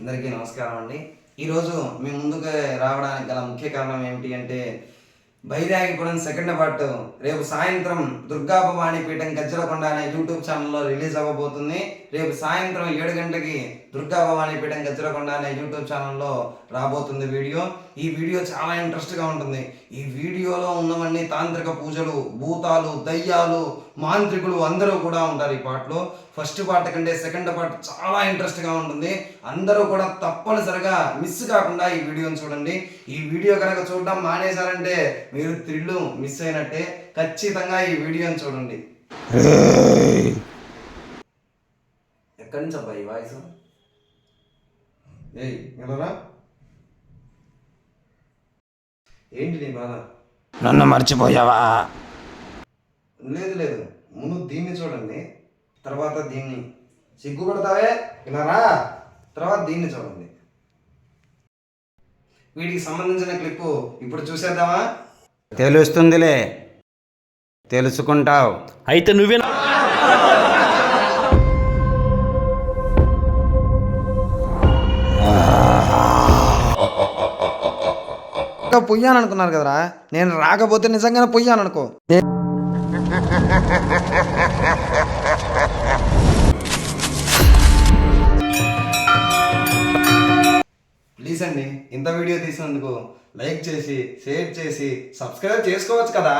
అందరికీ నమస్కారం అండి. ఈరోజు మీ ముందుకు రావడానికి గల ముఖ్య కారణం ఏమిటి అంటే బైరాగిపురం సెకండ్ పార్ట్ రేపు సాయంత్రం దుర్గాభవాణి పీఠం గజ్జలకొండ అనే యూట్యూబ్ ఛానల్లో రిలీజ్ అవ్వబోతుంది. రేపు సాయంత్రం ఏడు గంటలకి దుర్గాభవాణి పీఠం గజ్జలకొండ అనే యూట్యూబ్ ఛానల్లో రాబోతుంది వీడియో ఈ వీడియో చాలా ఇంట్రెస్ట్గా ఉంటుంది. ఈ వీడియోలో ఉన్నవన్నీ తాంత్రిక పూజలు భూతాలు దయ్యాలు మాంత్రికులు అందరూ కూడా ఉంటారు ఈ పాటలో ఫస్ట్ పార్ట్ కంటే సెకండ్ పార్ట్ చాలా ఇంట్రెస్ట్గా ఉంటుంది. అందరూ కూడా తప్పనిసరిగా మిస్ కాకుండా ఈ వీడియోని చూడండి. ఈ వీడియో కనుక చూడడం మానేశారంటే మీరు థ్రిల్లు మిస్ అయినట్టే ఖచ్చితంగా ఈ వీడియోని చూడండి. ఎక్కడి నుంచి అబ్బాయి వాయిస్? ఏయ్ ఎవరా ఏంటి నీ బాధ? నన్ను మర్చిపోయావా? లేదు లేదు. ముందు దీన్ని చూడండి తర్వాత దీన్ని. సిగ్గుపడతావే? ఇలా రా తర్వాత దీన్ని చూడండి. వీటికి సంబంధించిన క్లిప్పు ఇప్పుడు చూసేద్దామా? తెలుస్తుందిలే. తెలుసుకుంటావు. అయితే నువ్వే పొయ్యాను అనుకున్నారు కదరా? నేను రాకపోతే నిజంగానే పొయ్యాను అనుకో ప్లీజ్ అండి. ఇంత వీడియో తీసినందుకు లైక్ చేసి షేర్ చేసి సబ్స్క్రైబ్ చేసుకోవచ్చు కదా.